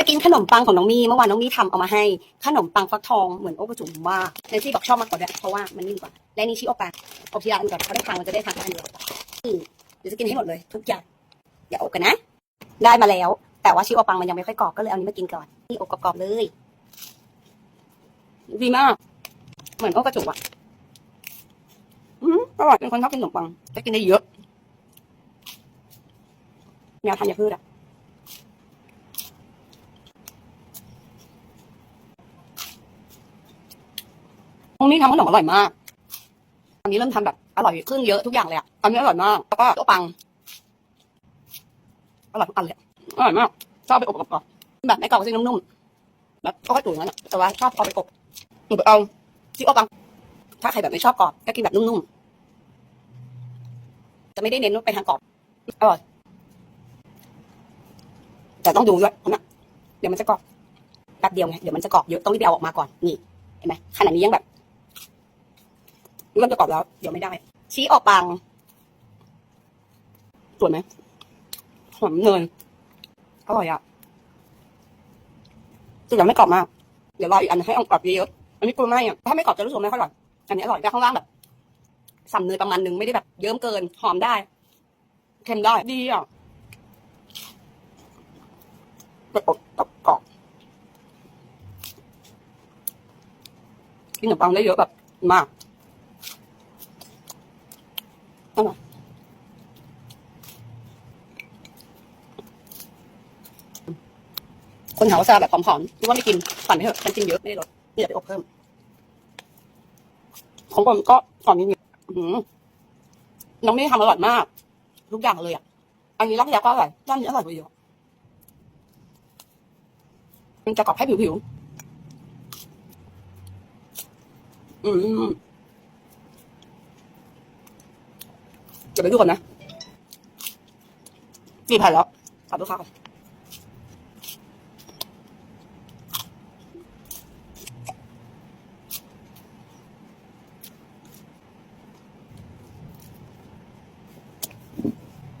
จะกินขนมปังของน้องมีเมื่อวานน้องมีทำเอามาให้ขนมปังฟักทองเหมือนโอ้ประจุมว่าในที่บอกชอบมากกว่าด้วยเพราะว่ามันนิ่มกว่า และนี่ชิโอปาอบทีละอันก่อนเขาได้ทางมันจะได้ทางอันเดียวนี่เดี๋ยวจะกินให้หมดเลย ทุกอย่างอย่าอบกันนะ ได้มาแล้ว แต่ว่าชิโอปังมันยังไม่ค่อยกรอบก็เลยเอานี้มากินก่อนนี่อบกรอบๆเลยดีมาก เหมือนโอ้กระจุกอะอืมอร่อยเป็นคนชอบกินขนมปังจะกินได้เยอะแนวธัญพืชอะ ตรงนี้ทำขนมอร่อยมากอันนี้เริ่มทำแบบอร่อยขึ้นเยอะทุกอย่างเลยอะอันนี้อร่อยมาก แล้วก็ตัวปัง อร่อยทุกอันเลย อร่อยมาก ชอบไปอบกรอบแบบไม่กรอบก็จะนุ่มๆ แบบก็ค่อยตุ๋นนั่นแหละแต่ว่าชอบเอาไปอบหนูไปเอาที่อบปัง ถ้าใครแบบไม่ชอบกรอบก็กินแบบนุ่มๆ จะไม่ได้เน้นไปทางกรอบ อร่อย แต่ต้องดูด้วยเพราะนะเดี๋ยวมันจะกรอบแป๊บเดียวไง เดี๋ยวมันจะกรอบเยอะ ต้องรีบเอาออกมาก่อน นี่ เห็นไหมขนาดนี้ยังแบบ เริ่มจะกรอบแล้ว เดี๋ยวไม่ได้ ชี้ออกปังสวยไหมหอมเนยอร่อยอะแต่ยังไม่กรอบมาก เดี๋ยวรออีกอันให้เอากรอบเยอะอันนี้กลัวไหมอะถ้าไม่กรอบจะรู้สึกไม่ค่อยอร่อยอันนี้อร่อยแต่ข้างล่างแบบสัมเนยประมาณนึงไม่ได้แบบเยิ้มเกิน หอมได้เค็มได้ดีอะไปอบกรอบกินขนมปังได้เยอะแบบมาก คนหาว่าซาแบบผอมๆคิดว่าไม่กินฝันไปเถอะฉันกินเยอะไม่ได้ลดนี่เดี๋ยไปอบเพิ่ม ของผมก็ก่อนนี้อื้อหือน้องไม่ทำอร่อยมาก ทุกอย่างเลยอะ อันนี้รักยาก็อร่อยด้านนี้อร่อยกว่าเยอะมันจะกรอบแค่ผิวๆอืมเดี๋ยวไปดูก่อนนะกี่แผ่นแล้วขอดูข้าวก่อน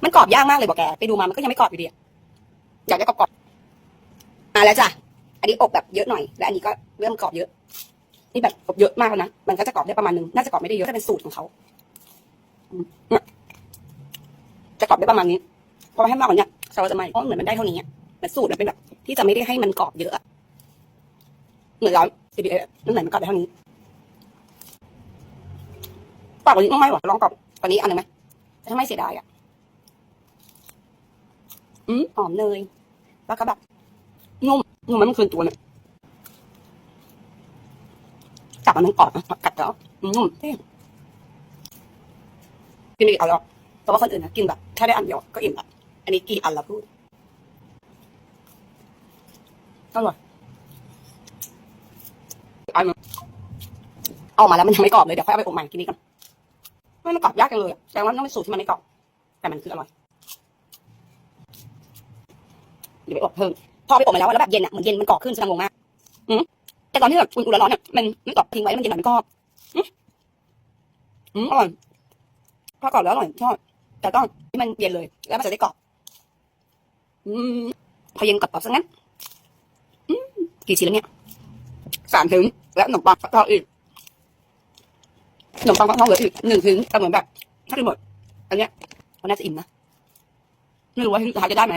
มันก รอบยากมากเลยบอกแก ไปดูมามันก็ยังไม่กรอบอยู่ดีอยากได้กรอบๆมาแล้วจ้ะ อันนี้อบแบบเยอะหน่อย และอันนี้ก็เริ่มกรอบเยอะ นี่แบบอบเยอะมากแล้วนะ มันก็จะกรอบได้ประมาณนึง น่าจะกรอบไม่ได้เยอะถ้าเป็นสูตรของเขาจะกรอบได้ประมาณนี้เพราะให้มากกว่านี้เราจะไม่เพราะเหมือนมันได้เท่านี้มือนสูตรมันเป็นแบบ ที่จะไม่ได้ให้มันกรอบเยอะ เหมือนเรา CBA นั่นไหนมันกรอบได้เท่านี้กรอบกว่านี้ต้องไม่หรอลองกรอบกว่านี้อันหนึ่งไหมถ้าไม่เสียดายอะ อืมหอมเนยแล้วก็แบบนุ่มนุ่มมันมันคืนตัวเนี่ยจับมันมันกรอบนะกัดแล้วนุ่มเท่กินอีกอันแล้วแต่ว่าคนอื่นนะกินแบบแค่ได้อันเดียวก็อิ่มละอันนี้กี่อันละพูดอร่อยอันนึงเอามาแล้วมันยังไม่กรอบเลยเดี๋ยวค่อยเอาไปอบใหม่กินนี้ก่อนไม่มันกรอบยากจังเลยแสดงว่าต้องเป็นสูตรที่มันไม่กรอบแต่มันคืออร่อย เดี๋ยวไปอบเพิ่มพอไปอบมาแล้วแล้วแบบเย็นอะเหมือนเย็นมันกรอบขึ้นฉันงงมากอืมแต่ตอนที่แบบอุ่นๆร้อนๆเนี่ยมันมันกรอบทิ้งไว้แล้วมันเย็นหน่อยมันก็อืมอืมอร่อยถ้ากรอบแล้วอร่อยชอบแต่ต้องให้มันเย็นเลย แล้วมันจะได้กรอบอืมพอเย็นกรอบๆซะงั้นอืมกี่ชิ้นแล้วเนี่ยสามถึงแล้วขนมปังกทองอีกขนมปังฟักทองเหลืออีกหนึ่งถึงแต่เหมือนแบบถ้ากินหมด อันเนี้ยมันน่าจะอิ่มนะไม่รู้ว่าที่สุดท้ายจะได้ไหม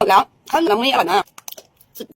หมดแล้วข้